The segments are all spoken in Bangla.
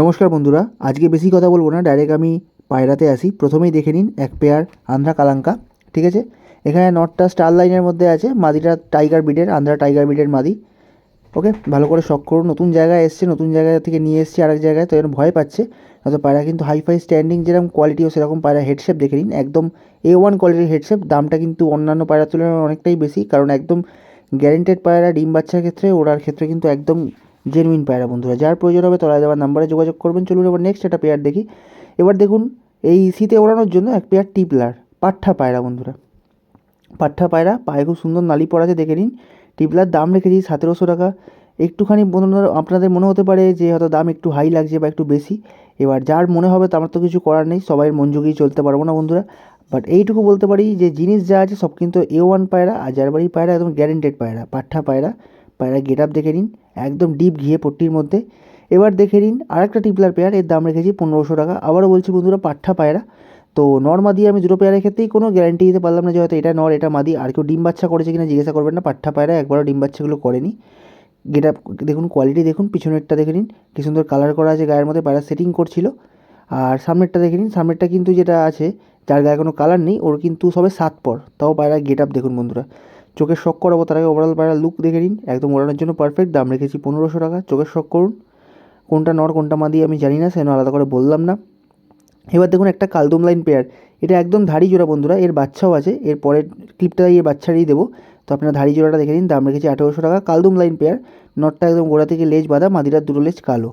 নমস্কার বন্ধুরা, আজকে বেশি কথা বলব না ডাইরেক্ট আমি পায়রাতে আসি। প্রথমেই দেখে নিন এক পেয়ার আন্ধ্রা কালাঙ্কা, ঠিক আছে? এখানে নটটা স্টার লাইনের মধ্যে আছে, মাদিটা টাইগার বিডের আন্ধ্রা টাইগার বিডের মাদি। ওকে ভালো করে শখ করুন, নতুন জায়গায় এসছে, নতুন জায়গা থেকে নিয়ে এসছে আরেক জায়গায়, তো এরকম ভয় পাচ্ছে। হয়তো পায়রা কিন্তু হাইফাই স্ট্যান্ডিং যেরকম কোয়ালিটিও সেরকম পায়রা হেডশেপ দেখে নিন, একদম এ ওয়ান কোয়ালিটির হেডশেপ দামটা কিন্তু অন্যান্য পায়রার তুলনায় অনেকটাই বেশি, কারণ একদম গ্যারেন্টেড পায়রা ডিম বাচ্চার ক্ষেত্রে, ওড়ার ক্ষেত্রে কিন্তু একদম জেনুইন পায়রা বন্ধুরা, যার প্রয়োজন হবে তলায় দেওয়ার নাম্বারে যোগাযোগ করবেন। চলুন এবার নেক্সট একটা পেয়ার দেখি। এবার দেখুন, এই শীতে ওড়ানোর জন্য এক পেয়ার টিপলার পাঠা পায়রা বন্ধুরা। পাঠা পায়রা, পায়ে খুব সুন্দর নালি পড়াছে দেখে নিন। টিপলার দাম রেখেছি সতেরোশো টাকা। একটুখানি বন্ধুরা, আপনাদের মনে হতে পারে যে হয়তো দাম একটু হাই লাগছে বা একটু বেশি। এবার যার মনে হবে তার তো কিছু করার নেই, সবাই মন জুগিয়ে চলতে পারব না বন্ধুরা। বাট এইটুকু বলতে পারি যে, জিনিস যা আছে সব কিন্তু এ ওয়ান পায়রা, আর যার বাড়ি পায়রা একদম গ্যারেন্টেড পায়রা পাঠা পায়রা। পায়রা গেট আপ দেখে নিন, একদম ডিপ ঘিয়ে পট্টির মধ্যে। এবার দেখে নিন, আরেকটা টিপলার পেয়ার এর দাম রেখেছি পনেরোশো টাকা। আবারও বলছি বন্ধুরা পাঠা পায়রা। তো নর মাদি আমি দুটো পেয়ারের ক্ষেত্রেই কোনো গ্যারান্টি দিতে পারলাম না যে হয়তো এটা নর, এটা মাদি। আর কেউ ডিম বাচ্চা করেছে কিনা জিজ্ঞাসা করবেন না পাঠা পায়রা একবারও ডিম বাচ্চাগুলো করেনি। গেট আপ দেখুন কোয়ালিটি দেখুন, পিছনেরটা দেখে নিন, কী সুন্দর কালার করা আছে গায়ের মধ্যে, পায়রা সেটিং করছিল। আর সামনেরটা দেখে নিন, সামনেরটা কিন্তু যেটা আছে, যার গায়ে কোনো কালার নেই, ওর কিন্তু সবে সাত পর, তাও পায়রা গেট আপ দেখুন বন্ধুরা। চোখের শখ করাবো, তার আগে ওভারঅল পায়রা লুক দেখে নিন। একদম ওড়ানোর জন্য পারফেক্ট দাম রেখেছি পনেরোশো টাকা। চোখের শখ করুন। কোনটা নর, কোনটা মাদি আমি জানি না, সেজন্য আলাদা করে বললাম না। এবার দেখুন একটা কালদম লাইন পেয়ার এটা একদম ধাড়ি জোড়া বন্ধুরা, এর বাচ্চাও আছে। এর পরের ক্লিপটা এর বাচ্চারই দেবো। তো আপনারা ধাড়ি জোড়াটা দেখে নিন, দাম রেখেছি আঠেরোশো টাকা। কালদম লাইন পেয়ার নটটা একদম গোড়া থেকে লেজ বাঁধা, মাদিরার দুটো লেজ কালো।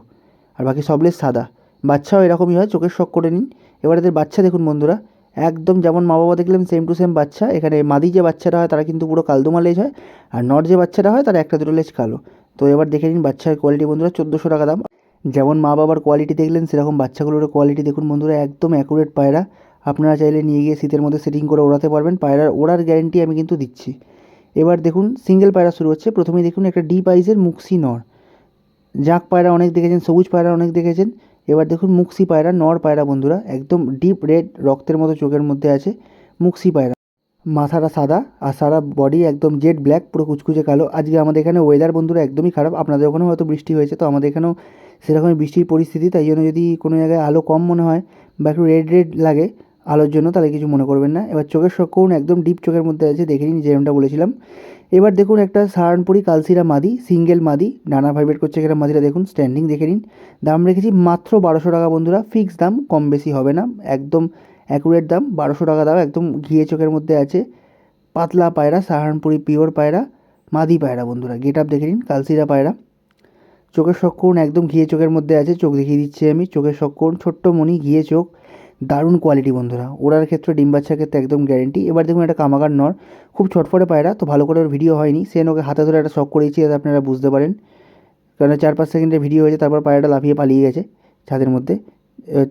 আর বাকি সব লেজ সাদা। বাচ্চাও এরকমই হয়, চোখের শখ করে নিন। এবার এদের বাচ্চা দেখুন বন্ধুরা। একদম যেমন মা বাবা দেখলাম সেম টু সেম বাচ্চা। এখানে মাদি যে বাচ্চাটা হয়, তারা কিন্তু পুরো কালদুমা লেজ হয়। আর নট যে বাচ্চাটা হয়, তারা একটা দুটো লেজ কালো। তো এবার দেখে নিন বাচ্চার কোয়ালিটি বন্ধুরা, চোদ্দোশো টাকা দাম। যেমন মা বাবার কোয়ালিটি দেখলেন, সেরকম বাচ্চাগুলোর কোয়ালিটি দেখুন বন্ধুরা, একদম অ্যাকুরেট পায়রা। আপনারা চাইলে নিয়ে গিয়ে শীতের মধ্যে সেটিং করে ওড়াতে পারবেন। পায়রার ওড়ার গ্যারেন্টি আমি কিন্তু দিচ্ছি। এবার দেখুন সিঙ্গেল পায়রা শুরু হচ্ছে। প্রথমেই দেখুন একটা ডিপ আইজের মুক্সি নর। জাক পায়রা অনেক দেখেছেন, সবুজ পায়রা অনেক দেখেছেন। এবার দেখুন মুক্সি পায়রা, নর পায়রা বন্ধুরা, একদম ডিপ রেড রক্তের মতো চোখের মধ্যে আছে মুক্সি পায়রা। মাথাটা সাদা আর সারা বডি একদম জেড ব্ল্যাক পুরো কুচকুচে কালো। আজকে আমাদের এখানে ওয়েদার বন্ধুরা একদমই খারাপ, আপনাদের ওখানেও হয়তো বৃষ্টি হয়েছে, তো আমাদের এখানেও সেরকমই বৃষ্টির পরিস্থিতি, তাই জন্য যদি কোনো জায়গায় আলো কম মনে হয় বা একটু রেড রেড লাগে আলোর জন্য, তাহলে কিছু মনে করবেন না। এবার চোখের করুন একদম ডিপ চোখের মধ্যে আছে, দেখে নিন যেরকমটা বলেছিলাম। এবার দেখুন একটা সাহারানপুরি কালসিরা মাদি, সিঙ্গেল মাদি ডানা ভাইব্রেট করছে এখানে মাদিরা দেখুন স্ট্যান্ডিং দেখে নিন। দাম রেখেছি মাত্র বারোশো টাকা বন্ধুরা ফিক্স দাম, কম বেশি হবে না, একদম অ্যাকুরেট দাম, বারোশো টাকা দাম, একদম ঘিয়ে চোখের মধ্যে আছে। পাতলা পায়রা, সাহারানপুরি পিওর পায়রা, মাদি পায়রা বন্ধুরা গেট আপ দেখে নিন, কালসিরা পায়রা। চোখের করুন একদম ঘিয়ে চোখের মধ্যে আছে, চোখ দেখিয়ে দিচ্ছি আমি, চোখের করুন ছোট্ট মনি ঘিয়ে চোখ। দারুণ কোয়ালিটি বন্ধুরা। ওড়ার ক্ষেত্রে ডিম বাচ্চার ক্ষেত্রে একদম গ্যারেন্টি এবার দেখুন একটা কামাগার নর, খুব ছটফটে পায়রা, তো ভালো করে ওর ভিডিও হয়নি। সে ওকে হাতে ধরে একটা শখ করেছি যাতে আপনারা বুঝতে পারেন। কারণ চার পাঁচ সেকেন্ডের ভিডিও হয়েছে, তারপর পায়রাটা লাফিয়ে পালিয়ে গেছে ছাদের মধ্যে।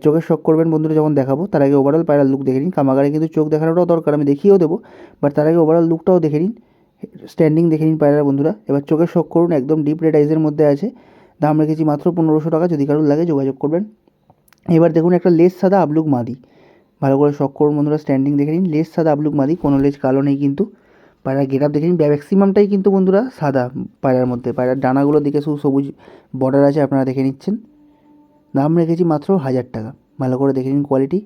চোখের শখ করবেন বন্ধুরা, যখন দেখাবো, তার আগে ওভারঅল পায়রার লুক দেখে নিন। কামাগারে কিন্তু চোখ দেখানোটাও দরকার, আমি দেখিয়েও দেবো বাট তার আগে ওভারঅল লুকটাও দেখে নিন। স্ট্যান্ডিং দেখে নিন পায়রার বন্ধুরা। এবার চোখের শখ করুন, একদম ডিপ রেড আইজের মধ্যে আছে। দাম রেখেছি মাত্র পনেরোশো টাকা, যদি কারোর লাগে যোগাযোগ করবেন। এবার দেখুন একটা লেস সাদা, আবলুক মাদি। ভালো করে শখ করুন বন্ধুরা স্ট্যান্ডিং দেখে নিন। লেস সাদা, আবলুক মাদি, কোনো লেজ কালো নেই কিন্তু। পায়রার গেট আপ দেখে নিন। ম্যাক্সিমামটাই কিন্তু বন্ধুরা সাদা পায়রার মধ্যে। পায়রার ডানাগুলো দিকে শুধু সবুজ বর্ডার আছে, আপনারা দেখে নিচ্ছেন। দাম রেখেছি মাত্র হাজার টাকা। ভালো করে দেখে নিন কোয়ালিটি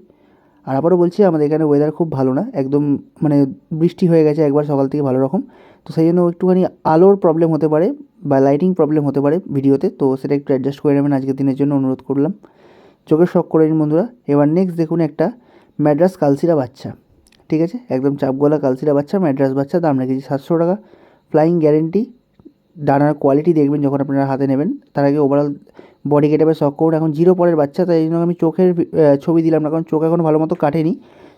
আর আবারও বলছি, আমাদের এখানে ওয়েদার খুব ভালো না। একদম মানে বৃষ্টি হয়ে গেছে একবার সকাল থেকে ভালো রকম। তো সেই জন্য একটুখানি আলোর প্রবলেম হতে পারে বা লাইটিং প্রবলেম হতে পারে ভিডিওতে। তো সেটা একটু অ্যাডজাস্ট করে নেবেন আজকের দিনের জন্য। অনুরোধ করলাম। চোখের শখ করে নিন বন্ধুরা। এবার নেক্সট দেখুন একটা ম্যাড্রাস কালসিরা বাচ্চা। ঠিক আছে? একদম চাপগলা কালসিরা বাচ্চা ম্যাড্রাস বাচ্চা, দাম রেখেছি সাতশো টাকা। ফ্লাইং গ্যারেন্টি ডানার কোয়ালিটি দেখবেন যখন আপনারা হাতে নেবেন। তার আগে ওভারঅল বডি কেটাপে শখ করুন। এখন জিরো পরের বাচ্চা, তাই জন্য আমি চোখের ছবি দিলাম না। কারণ চোখ এখনও ভালো মতো কাটেনি।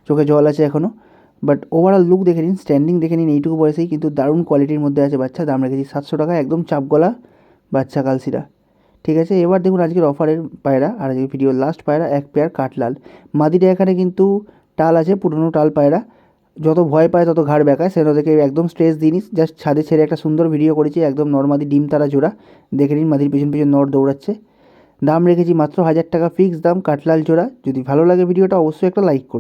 চোখে জল আছে এখনও বাট ওভারঅল লুক দেখে নিন স্ট্যান্ডিং দেখে নিন, এইটুকু বয়সেই কিন্তু দারুণ কোয়ালিটির মধ্যে আছে বাচ্চা। দাম রেখেছি সাতশো টাকা, একদম চাপগলা বাচ্চা কালসিরা ঠিক আছে? এবার দেখুন আজকের অফারের পায়রা আর আজকের ভিডিওর লাস্ট পায়রা, এক পেয়ার কাঠলাল। মাদিটা এখানে কিন্তু টাল আছে, পুরনো টাল পায়রা। যত ভয় পায়, তত ঘাড় বেঁকায়। সেটা দেখে একদম স্ট্রেস দিইনি জাস্ট ছাদে ছেড়ে একটা সুন্দর ভিডিও করেছি, একদম নর্মাদি ডিম তারা জোড়া। দেখে নিন মাদির পিছন পিছন নর দৌড়াচ্ছে। দাম রেখেছি মাত্র হাজার টাকা ফিক্স দাম কাটলাল জোড়া। যদি ভালো লাগে ভিডিওটা অবশ্যই একটা লাইক করুন।